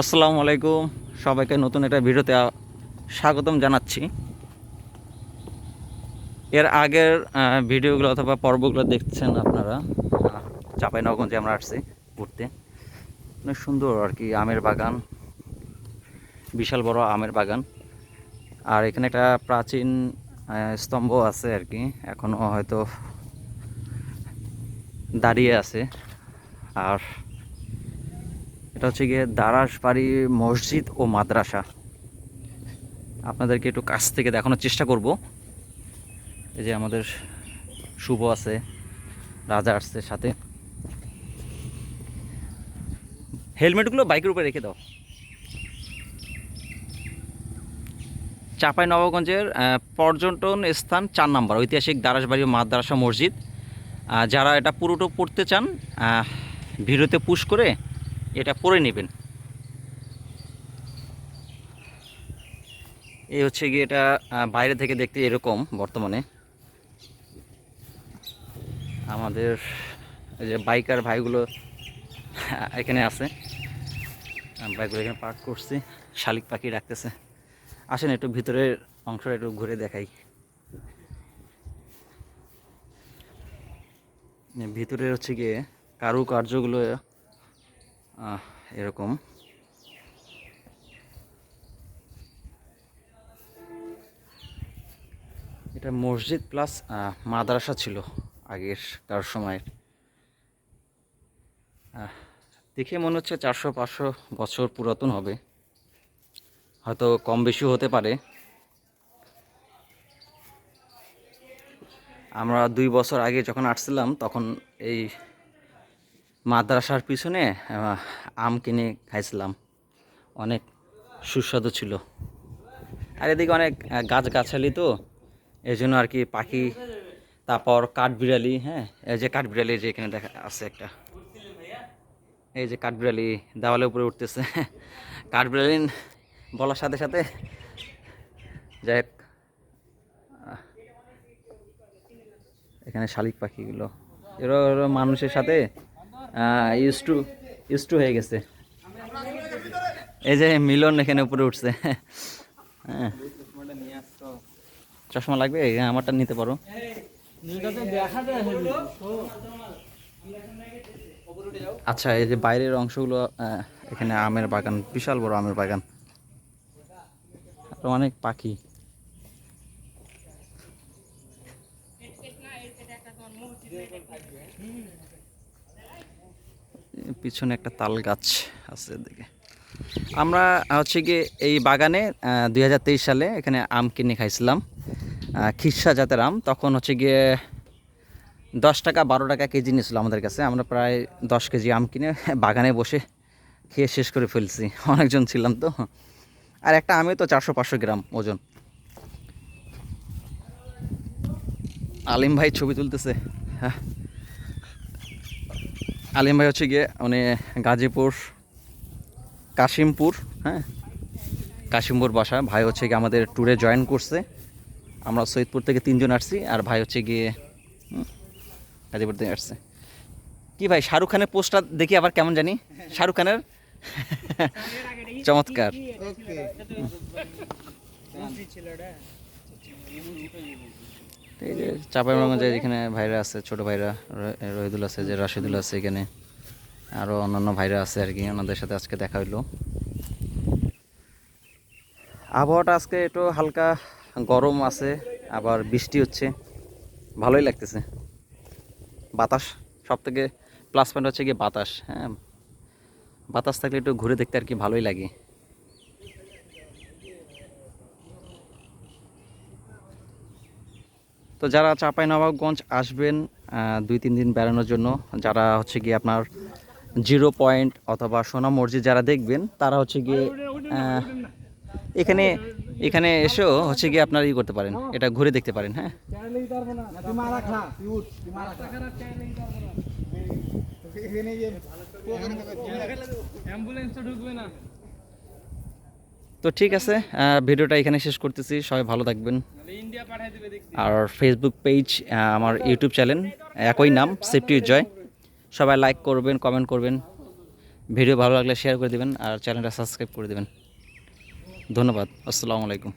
আসসালামু আলাইকুম। সবাইকে নতুন একটা ভিডিওতে স্বাগতম জানাচ্ছি। এর আগের ভিডিওগুলো অথবা পর্বগুলো দেখছেন আপনারা। চাপাই নগঞ্জে আমরা আসছি ঘুরতে। অনেক সুন্দর আর কি, আমের বাগান। বিশাল বড় আমের বাগান। আর এখানে একটা প্রাচীন স্তম্ভ আছে আর কি এখনও হয়তো দাঁড়িয়ে আছে। আর এটা হচ্ছে গিয়ে দারাসবাড়ি মসজিদ ও মাদ্রাসা। আপনাদেরকে একটু কাছ থেকে দেখানোর চেষ্টা করব। এই যে আমাদের শুভ আছে রাজা আসছে সাথে। হেলমেটগুলো বাইকের উপরে রেখে দাও। চাঁপাই নবগঞ্জের পর্যটন স্থান চার নম্বর ঐতিহাসিক দারাসবাড়ি মাদ্রাসা মসজিদ। যারা এটা পুরোটা পড়তে চান আহ, ভিডিওতে পুশ করে এটা পরে নেবেন। এই হচ্ছে গিয়ে এটা বাইরে থেকে দেখতে এরকম বর্তমানে। আমাদের যে বাইকার ভাইগুলো এখানে আছে। বাইকগুলো এখানে পার্ক করছি, শালিক পাখি রাখতেছে। আসেন একটু ভিতরের অংশটা একটু ঘুরে দেখাই। ভিতরে হচ্ছে গিয়ে কারুকার্যগুলো এরকম। এটা মসজিদ প্লাস মাদ্রাসা ছিল আগের কার সময়ের দেখে মনে হচ্ছে চারশো পাঁচশো বছর পুরাতন হবে। হয়তো কম বেশি হতে পারে। আমরা দুই বছর আগে যখন আসছিলাম, তখন এই মাদ্রাসার পিছনে আম কিনে খাইছিলাম। অনেক সুস্বাদু ছিল। আর এদিকে অনেক আহ, গাছগাছালি তো এই জন্য আর কি পাখি তারপর কাঠবিড়ালি হ্যাঁ এই যে কাঠবিড়ালি যে এখানে দেখা আছে একটা। এই যে কাঠবিড়ালি দেওয়ালের উপরে উঠতেছে। কাঠবিড়ালি বলার সাথে সাথে যাই এখানে শালিক পাখিগুলো এরা মানুষের সাথে ইউজ টু ইউজ টু হয়ে গেছে। এই যে মিলন এখানে উপরে উঠছে। হ্যাঁ। চশমা লাগবে? আমারটা নিতে পারো। আচ্ছা এই যে বাইরের অংশগুলো এখানে আমের বাগান, বিশাল বড় আমের বাগান। অনেক পাখি। পিছনে একটা তাল গাছ আছে এদিকে। আমরা হচ্ছে গিয়ে এই বাগানে দুই হাজার তেইশ সালে এখানে আম কিনে খাইছিলাম। খিরসা জাতের আম, তখন হচ্ছে গিয়ে দশ টাকা, বারো টাকা কেজি নিয়েছিল আমাদের কাছে। আমরা প্রায় দশ কেজি আম কিনে বাগানে বসে খেয়ে শেষ করে ফেলছি। অনেকজন ছিলাম তো। আর একটা আমে তো চারশো, পাঁচশো গ্রাম ওজন। আলিম ভাই ছবি তুলতেছে। হ্যাঁ। আলিম ভাই হচ্ছে গিয়ে উনি গাজীপুর কাশিমপুর হ্যাঁ? কাশিমপুর বাসা। ভাই হচ্ছে গিয়ে আমাদের ট্যুরে জয়েন করছে। আমরা সৈয়দপুর থেকে তিনজন আসছি আর ভাই হচ্ছে গিয়ে গাজীপুর থেকে আসছে। কি ভাই শাহরুখ খানের পোস্টটা দেখি আবার কেমন জানি? শাহরুখ খানের? চমৎকার। এই যে চাপাইমগঞ্জে এখানে ভাইরা আছে, ছোট ভাইরা রহিদুল আছে, যে রাশিদুল আছে এখানে আরও অন্যান্য ভাইরা আছে আর কি, ওনাদের সাথে আজকে দেখা হইল। আবহাওয়াটা আজকে একটু হালকা গরম আছে, আবার বৃষ্টি হচ্ছে, ভালোই লাগতেছে। বাতাস, সব থেকে প্লাস পয়েন্ট হচ্ছে কি বাতাস হ্যাঁ। বাতাস থাকলে একটু ঘুরে দেখতে আর কি ভালোই লাগে। তো যারা চাপাই নবাবগঞ্জ আসবেন দুই, তিন দিন বেড়ানোর জন্য, যারা হচ্ছে গিয়ে আপনার জিরো পয়েন্ট অথবা সোনা মসজিদ যারা দেখবেন, তারা হচ্ছে গিয়ে এখানে এখানে এসেও হচ্ছে গিয়ে আপনারা ই করতে পারেন, এটা ঘুরে দেখতে পারেন হ্যাঁ? তো ঠিক আছে ভিডিওটা এখানে শেষ করতেছি, সবাই ভালো থাকবেন। আর ফেসবুক পেজ আমার ইউটিউব চ্যানেল একই নাম সেফটি জয় সবাই লাইক করবেন কমেন্ট করবেন। ভিডিও ভালো লাগলে শেয়ার করে দেবেন আর চ্যানেলটা সাবস্ক্রাইব করে দেবেন। ধন্যবাদ, আসসালামু আলাইকুম।